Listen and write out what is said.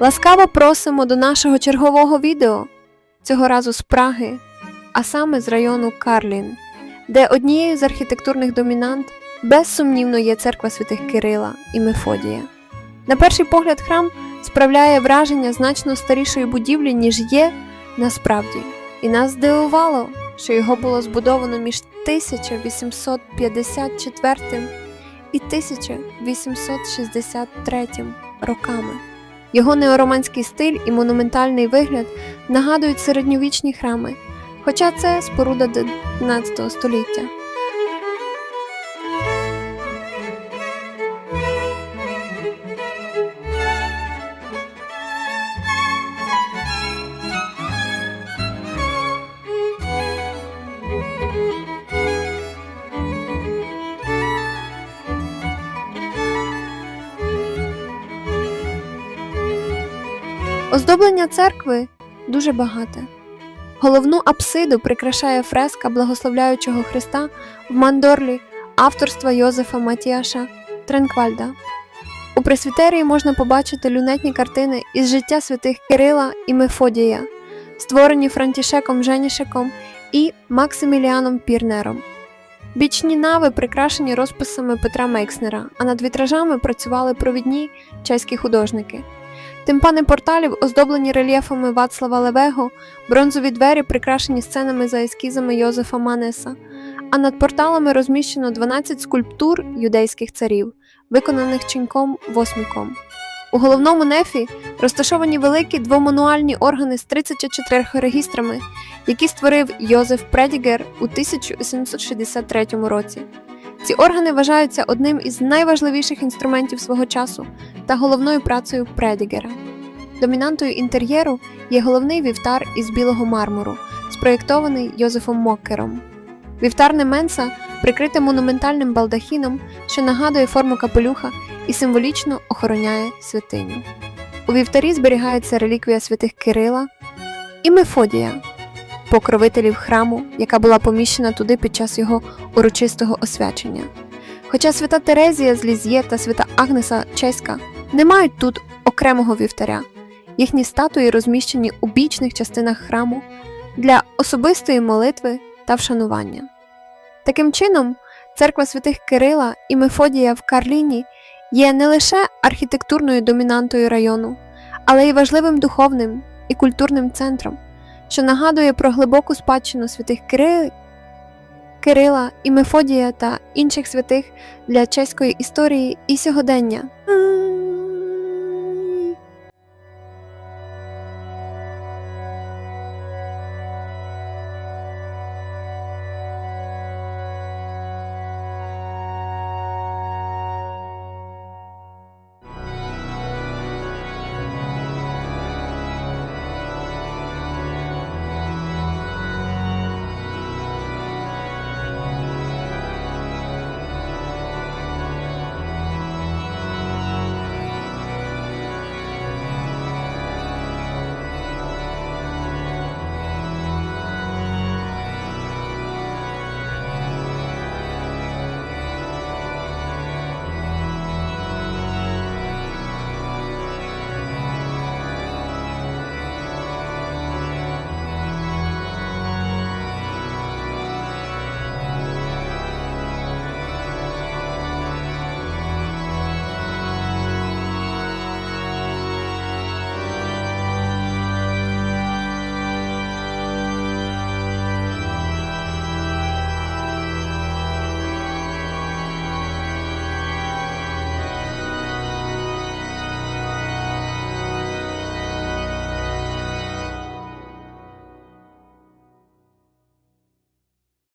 Ласкаво просимо до нашого чергового відео, цього разу з Праги, а саме з району Карлін, де однією з архітектурних домінант безсумнівно є церква святих Кирила і Мефодія. На перший погляд храм справляє враження значно старішої будівлі, ніж є насправді. І нас здивувало, що його було збудовано між 1854 і 1863 роками. Його неороманський стиль і монументальний вигляд нагадують середньовічні храми, хоча це споруда 19 століття. Оздоблення церкви дуже багате. Головну апсиду прикрашає фреска благословляючого Христа в мандорлі авторства Йозефа Матіаша Тренквальда. У пресвітерії можна побачити люнетні картини із життя святих Кирила і Мефодія, створені Франтішеком Женішеком і Максиміліаном Пірнером. Бічні нави прикрашені розписами Петра Мейкснера, а над вітражами працювали провідні чеські художники. Тимпани порталів оздоблені рельєфами Вацлава Левего, бронзові двері прикрашені сценами за ескізами Йозефа Манеса, а над порталами розміщено 12 скульптур юдейських царів, виконаних чинком восьмиком. У головному нефі розташовані великі двомануальні органи з 34 регістрами, які створив Йозеф Предігер у 1763 році. Ці органи вважаються одним із найважливіших інструментів свого часу та головною працею Предігера. Домінантою інтер'єру є головний вівтар із білого мармуру, спроєктований Йозефом Моккером. Вівтарне менса прикрите монументальним балдахіном, що нагадує форму капелюха і символічно охороняє святиню. У вівтарі зберігається реліквія святих Кирила і Мефодія, покровителів храму, яка була поміщена туди під час його урочистого освячення. Хоча свята Терезія з Ліз'є та свята Агнеса Чеська не мають тут окремого вівтаря, їхні статуї розміщені у бічних частинах храму для особистої молитви та вшанування. Таким чином, церква святих Кирила і Мефодія в Карліні є не лише архітектурною домінантою району, але й важливим духовним і культурним центром, що нагадує про глибоку спадщину святих Кирили, Кирила і Мефодія та інших святих для чеської історії і сьогодення.